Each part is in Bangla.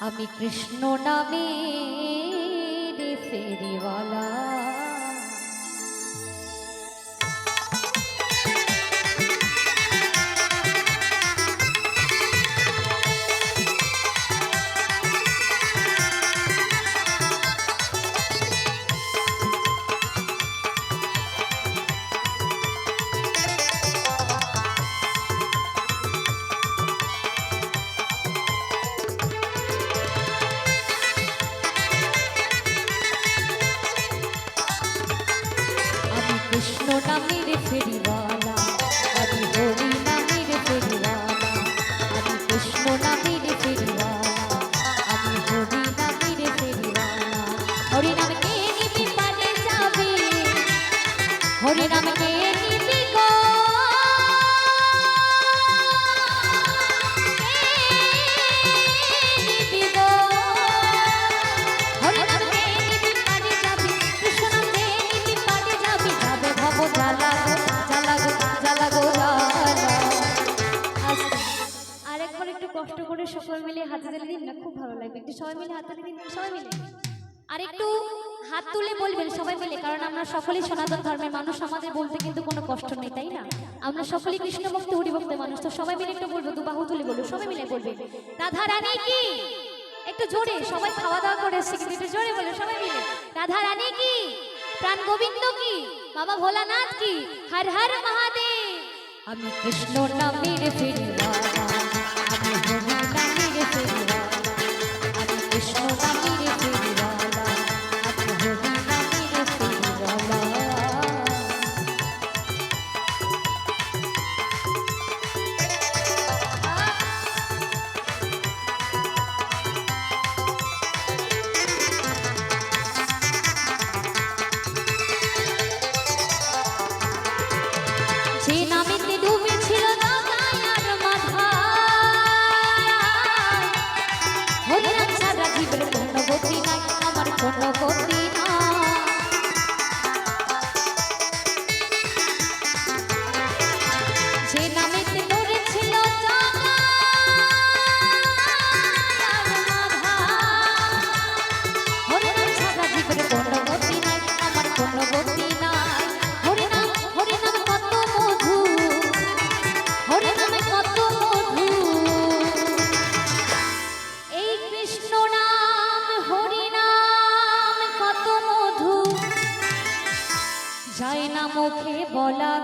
আমি কৃষ্ণ নামে ফেরিওয়ালা। কৃষ্ণ নামের ফেরিওয়ালা আমি হরি নামের ফেরিওয়ালা আমি কৃষ্ণ নামের সকল মিলে হাতে তালি দিন না খুব ভালো লাগবে। একটু সবাই মিলে হাতে তালি দিন সবাই মিলে। আর একটু হাত তুলে বলবেন সবাই মিলে কারণ আমরা সকলেই সনাতন ধর্মের মানুষ আমাদের বলতে কিন্তু কোনো কষ্ট নেই তাই না? আমরা সকলেই কৃষ্ণ ভক্ত হরি ভক্ত মানুষ তো সবাই মিলে একটু বলব দু বাহু তুলে বলব সবাই মিলে বলবে। রাধা রানী কি? একটু জোরে সবাই খাওয়া দাওয়া করে এসছে কিন্তু একটু জোরে বলো সবাই মিলে। রাধা রানী কি? প্রাণ গোবিন্দ কি? বাবা ভোলানাথ কি? হর হর মহাদেব। আমি কৃষ্ণ নামের ফেরিওয়ালা যে নামেতে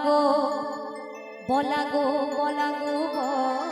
গো বলা গো বলা গো।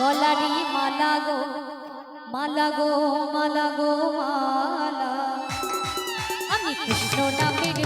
গলারি মালা গো মালা গো মালা গো মালা। আমি কৃষ্ণ নামের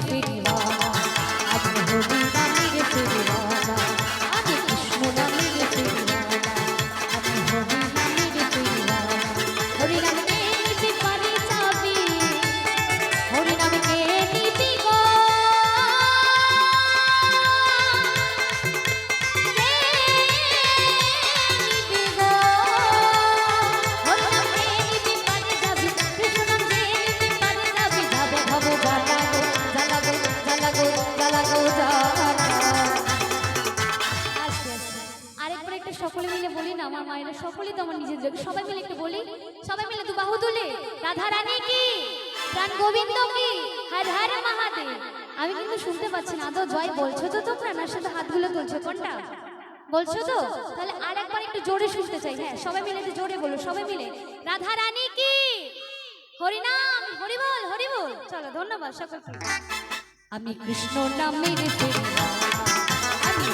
ফেরিওয়ালা পুজো সবাই মিলে একটু বলি, সবাই মিলে দু বাহু তুলে, রাধা রানী কি, প্রাণ গোবিন্দ কি, হর হর মহাদেব। আমি কিন্তু শুনতে পাচ্ছি না, আদৌ জয় বলছো তো তোমরা, না শুধু হাতগুলো তুলছো কোনটা? বলছো তো? তাহলে আর একবার একটু জোরে শুনতে চাই হ্যাঁ সবাই মিলে একটু জোরে বলো, সবাই মিলে। রাধা রানী কি? হরিনাম, হরিবল হরিবল। চলো, ধন্যবাদ সকলকে। আমি কৃষ্ণ নামের আমি